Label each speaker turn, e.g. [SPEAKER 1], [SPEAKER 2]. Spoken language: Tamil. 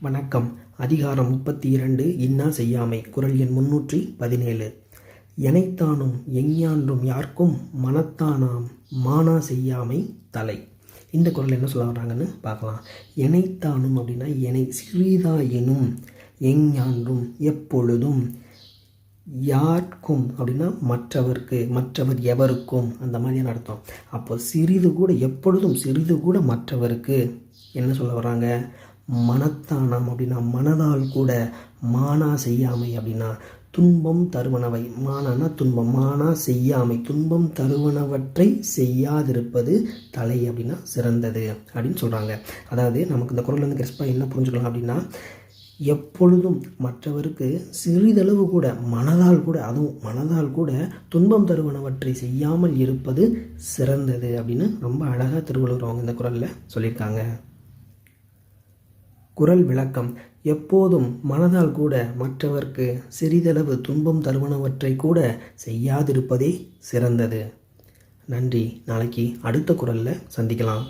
[SPEAKER 1] வணக்கம். அதிகாரம் முப்பத்தி இரண்டு இன்னா செய்யாமை. குரல் எண் முன்னூற்றி பதினேழு. எனைத்தானும் எஞ்ஞான்றும் யாருக்கும் மனத்தானாம் மானா செய்யாமை தலை. இந்த குரல் என்ன சொல்ல வர்றாங்கன்னு பார்க்கலாம். எனைத்தானும் அப்படின்னா எனை சிறிதாயினும் எஞ்ஞான்றும் எப்பொழுதும் யாருக்கும் அப்படின்னா மற்றவருக்கு மற்றவர் எவருக்கும். அந்த மாதிரியான அர்த்தம். அப்போ சிறிது கூட எப்பொழுதும் சிறிது கூட மற்றவருக்கு என்ன சொல்ல வர்றாங்க? மனத்தானம் அப்படின்னா மனதால் கூட மானா செய்யாமை அப்படின்னா துன்பம் தருவனவை. மானானா துன்பம் மானா செய்யாமை. துன்பம் தருவனவற்றை செய்யாதிருப்பது தலை அப்படின்னா சிறந்தது அப்படின்னு சொல்கிறாங்க அதாவது நமக்கு இந்த குரல் வந்து கிறிஸ்பா என்ன புரிஞ்சுக்கலாம் அப்படின்னா எப்பொழுதும் மற்றவருக்கு சிறிதளவு கூட மனதால் கூட அதுவும் மனதால் கூட துன்பம் தருவனவற்றை செய்யாமல் இருப்பது சிறந்தது அப்படின்னு ரொம்ப அழகாக திருவள்ளுவர் அவங்க இந்த குரலில் சொல்லியிருக்காங்க. குரல் விளக்கம். எப்போதும் மனதால் கூட மற்றவர்க்கு சிறிதளவு துன்பம் தருவனவற்றை கூட செய்யாதிருப்பதே சிறந்தது. நன்றி. நாளைக்கு அடுத்த குரலில் சந்திக்கலாம்.